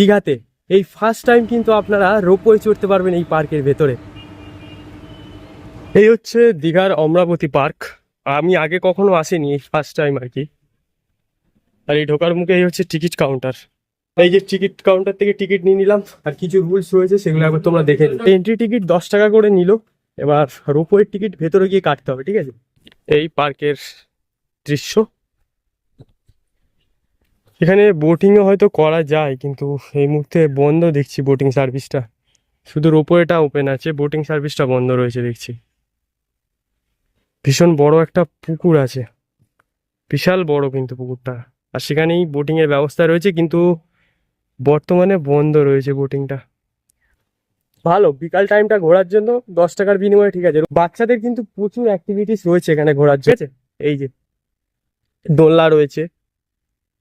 দীঘাতে। এই first time কিন্তু আপনারা রোপওয়ে চড়তে পারবেন এই পার্কের ভেতরে। এই হচ্ছে দীঘার অমরাবতী পার্ক আমি আগে কখনো আসিনি এই ফার্স্ট টাইম আর কি। আর এই ঢোকার মুখে এই হচ্ছে টিকিট কাউন্টার এই যে টিকিট কাউন্টার থেকে টিকিট নিয়ে নিলাম। আর কিছু রুলস রয়েছে সেগুলো একবার তোমরা দেখে এন্ট্রি টিকিট দশ টাকা করে নিল। এবার রোপওয়ের টিকিট ভেতরে গিয়ে কাটতে হবে ঠিক আছে? এই পার্কের দৃশ্য। এখানে বোটিংও হয়তো করা যায়, কিন্তু এই মুহূর্তে বন্ধ দেখছি বোটিং সার্ভিসটা শুধু রোপওয়েটা ওপেন আছে বোটিং সার্ভিসটা বন্ধ রয়েছে দেখছি। ভীষণ বড় একটা পুকুর আছে। বিশাল বড় কিন্তু পুকুরটা। আর সেখানেই বোটিংয়ের ব্যবস্থা রয়েছে, কিন্তু বর্তমানে বন্ধ রয়েছে বোটিংটা ভালো, বিকাল টাইমটা ঘোরার জন্য দশ টাকার বিনিময়ে ঠিক আছে। বাচ্চাদের কিন্তু প্রচুর অ্যাক্টিভিটিস রয়েছে এখানে ঘোরার জন্য। এই যে, দোলনা রয়েছে।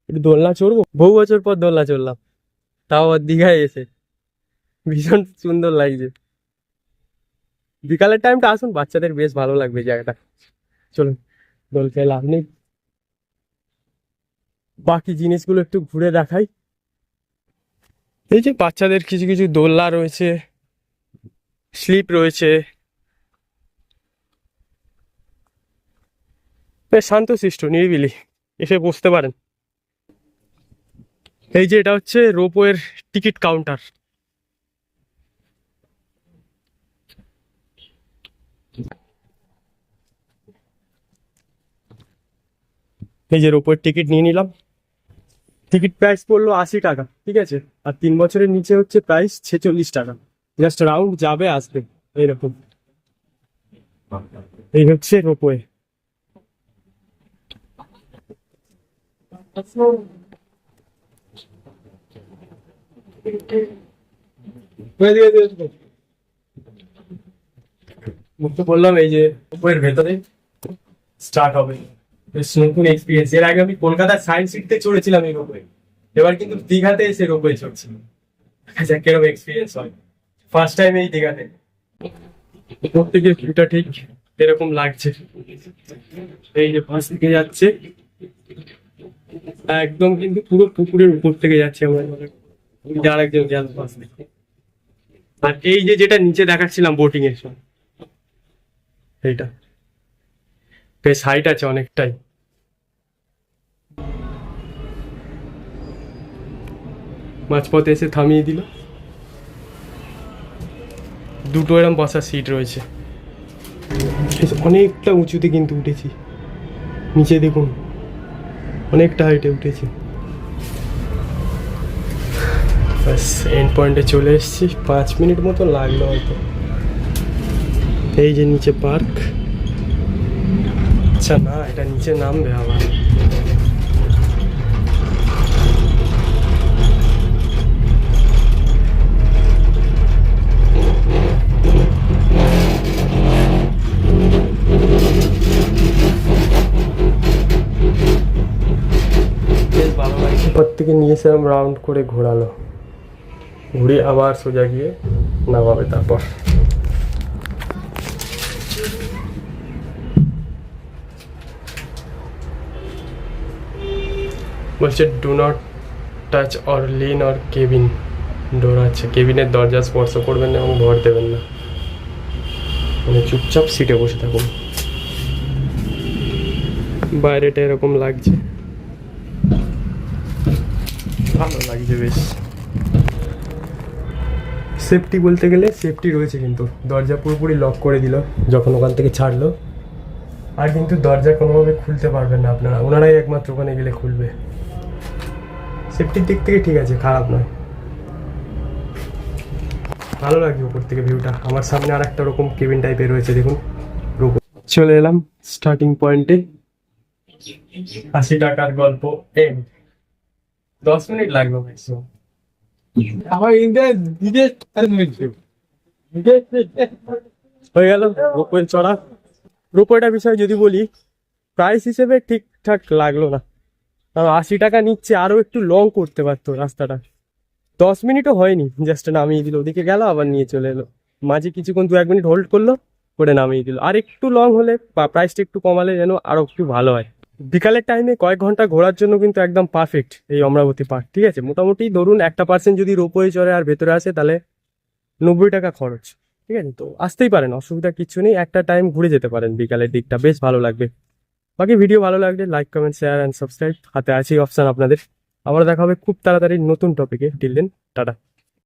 একটু দোলনা চড়বো? বহু বছর পর দোলনা চড়লাম। তাও দীঘায় এসে। ভীষণ সুন্দর লাগছে। বিকালের টাইমটা আসুন, বাচ্চাদের বেশ ভালো লাগবে জায়গাটা। চলুন, দোল খেয়ে লাভ নেই। বাকি জিনিসগুলো একটু ঘুরে দেখাই। এই যে বাচ্চাদের কিছু কিছু দোলনা রয়েছে, স্লিপ রয়েছে। বেশ শান্তশিষ্ট, নিরিবিলি, এসে বসতে পারেন। এই যে এটা হচ্ছে রোপওয়ের টিকিট কাউন্টার। এই যে রোপওয়ের টিকিট নিয়ে নিলাম। টিকিট প্রাইস পড়ল আশি টাকা, ঠিক আছে? আর তিন বছরের নিচে হচ্ছে প্রাইস ছেচল্লিশ টাকা। জাস্ট রাউন্ড যাবে, আসবে, এইরকম। এই হচ্ছে রোপওয়ে। মুক্ত বললাম এই যে রোপওয়ের ভেতরে স্টার্ট হবে। নতুন এক্সপিরিয়েন্স এর আগে আমি কলকাতার সায়েন্স সিটিতে চড়েছিলাম এই রোপওয়ে এবার কিন্তু দীঘাতে এসে রোপওয়ে চড়ছি। যাক কীরকম এক্সপিরিয়েন্স হয়। ফার্স্ট টাইম এই দীঘাতে। উপর থেকে ভিউটা ঠিক এরকম লাগছে। এই যে পাশ থেকে যাচ্ছে। একদম কিন্তু পুরো পুকুরের উপর থেকে যাচ্ছে আমরা ওই যে আরেকজন আর এই যে যেটা নিচে দেখাচ্ছিলাম বোটিং এর সময়, এইটা। বেশ হাইট আছে অনেকটাই। মাঝপথে এসে থামিয়ে দিল। দুটো এরম বসার সিট রয়েছে। অনেকটা উঁচুতে কিন্তু উঠেছি। নিচে দেখুন, অনেকটা হাইটে উঠেছি। ব্যাস এন্ড পয়েন্টে চলে এসেছি। পাঁচ মিনিট মতো লাগল হয়তো। এই যে নিচে পার্ক। আচ্ছা না, এটা নিচে নামবে আবার। থেকে নিয়ে এসে রাউন্ড করে ঘোরালো। ঘুরে আবার সোজা গিয়ে নামাবে তারপর। বলছে do not touch or lean or cabin door আছে। কেবিনের দরজা স্পর্শ করবেন না এবং ভর দেবেন না। মানে চুপচাপ সিটে বসে থাকুন। বাইরেটা এরকম লাগছে। ভালো লাগছে বেশ। সেফটি বলতে গেলে সেফটি রয়েছে কিন্তু। দরজা পুরোপুরি লক করে দিল, যখন ওখান থেকে ছাড়লো। আর কিন্তু দরজা কোনোভাবে খুলতে পারবেন না আপনারা। ওনারাই একমাত্র ওখানে গেলে খুলবে। সেফটির দিক থেকে ঠিক আছে, খারাপ নয়। ভালো লাগছে উপর থেকে ভিউটা আমার সামনে আর একটা রকম কেবিন টাইপের রয়েছে, দেখুন। চলে এলাম স্টার্টিং পয়েন্টে আশি টাকার গল্প এন্ড দশ মিনিট লাগবে ম্যাক্সিমাম আমার ইন্ডিয়া বিদেশ হয়ে গেল রোপওয়ে চড়া। রোপওয়েটার বিষয়ে যদি বলি প্রাইস হিসেবে ঠিকঠাক লাগল না। কারণ আশি টাকা নিচ্ছে আরও একটু লং করতে পারতো রাস্তাটা। দশ মিনিটও হয়নি জাস্ট নামিয়ে দিল। ওদিকে গেল, আবার নিয়ে চলে এলো। মাঝে কিছুক্ষণ দু এক মিনিট হোল্ড করল, করে নামিয়ে দিল। আর একটু লং হলে প্রাইসটা একটু কমালে যেন আরও একটু ভালো হয়। বিকালের টাইমে কয়েক ঘণ্টা ঘোরার জন্য কিন্তু একদম পারফেক্ট এই অমরাবতী পার্ক ঠিক আছে? মোটামুটি ধরুন একটা পার্সেন্ট যদি রোপওয়ে চড়ে আর ভেতরে আসে, তাহলে নব্বই টাকা খরচ, ঠিক আছে? তো আসতেই পারেন, অসুবিধা কিছু নেই, একটা টাইম ঘুরে যেতে পারেন বিকালের দিকটা, বেশ ভালো লাগবে। বাকি ভিডিও ভালো লাগলে like comment share and subscribe হাতে আছে অপশান আপনাদের। আবার দেখা হবে খুব তাড়াতাড়ি নতুন টপিকে টিল দেন টাটা।